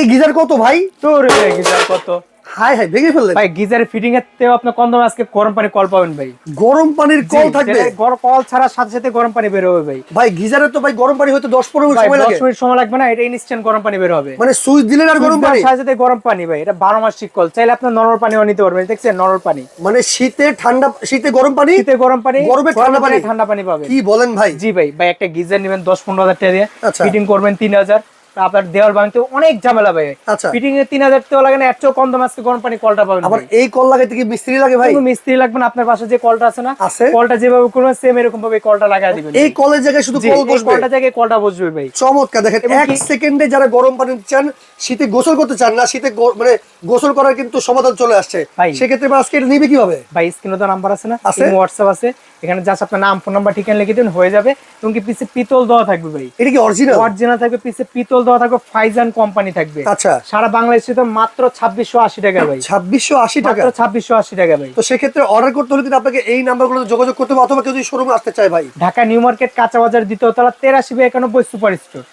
এই গিজার কত ভাই? তোর গিজার কত? হাই হাই ভেঙে ফেললেন। ভাই গিজারের ফিটিং এর তেও আপনি কম দামে আজকে গরম পানি কল পাবেন ভাই। গরম পানির কল থাকবে? গরম কল ছাড়া সাথে সাথে গরম পানি বের হবে ভাই। ভাই গিজারে তো ভাই গরম পানি হয়তো দশ পনেরো মিনিট সময় লাগে। দশ মিনিট সময় লাগবে না এটা ইনস্ট্যান্ট গরম পানি বের হবে। মানে সুইচ দিলেন আর গরম পানি? সাথে সাথে গরম পানি ভাই এটা বারো মাস ঠিক কল। চাইলে আপনার নরমাল পানিও নিতে পারবেন দেখছেন নরমাল পানি। মানে শীতে ঠান্ডা শীতে গরম পানি? শীতে গরম পানি গরমে ঠান্ডা পানি। ঠান্ডা পানি পাবেন। কি বলেন ভাই? জি ভাই ভাই একটা গিজার নেবেন দশ পনেরো হাজার টাকা দিয়ে। আচ্ছা। ফিটিং করবেন তিন হাজার। আপনার দেওয়াল ভাঙতে অনেক ঝামেলা ভাই। আচ্ছা। ফিটিং তিন হাজার টাকা লাগে না চেয়েও কম দাম আজকে গরম পানি কলটা পাবেন আবার এই কল লাগাইতে কি মিস্ত্রি লাগে ভাই? মিস্ত্রি লাগবে না আপনার পাশে যে কলটা আছে না। কলটা যেভাবে করবেন সেম এরকম ভাবে কলটা লাগাই দিবেন এই কলের জায়গায় শুধু কল বসবে? কলটা জায়গায় কলটা বসবে ভাই। চমৎকার দেখেন এক সেকেন্ডে যারা গরম পানি চান শীতে গোসল করতে চান না শীতে মানে গোসল করার কিন্তু সমাধান চলে আসছে। ভাই। সেক্ষেত্রে আজকে এটা নিবে কীভাবে? ভাই স্ক্রিনে তো নাম্বার আছে না আছে। হোয়াটসঅ্যাপ আছে। এখানে জাস্ট আপনার নাম ফোন নাম্বার ঠিকানা লিখে দিন হয়ে যাবে। এবং কি পিছে পিতল দেওয়া থাকবে ভাই। এটা কি অরিজিনাল অরিজিনাল থাকবে পিছে পিতল দেওয়া থাকবে ফাইজান কোম্পানি থাকবে। আচ্ছা। সারা বাংলাদেশে তো মাত্র ছাব্বিশশো আশি টাকা ভাই। ছাব্বিশশো আশি টাকা? মাত্র ছাব্বিশশো আশি টাকা ভাই। তো সেক্ষেত্রে অর্ডার করতে হলে কিন্তু আপনাকে এই নাম্বারগুলোতে যোগাযোগ করতে হবে অথবা কেউ যদি শোরুমে আসতে চায় ভাই। ঢাকা নিউ মার্কেট কাঁচা বাজার দ্বিতীয় তলা তেরাশি বাই একানব্বই সুপার স্টোর।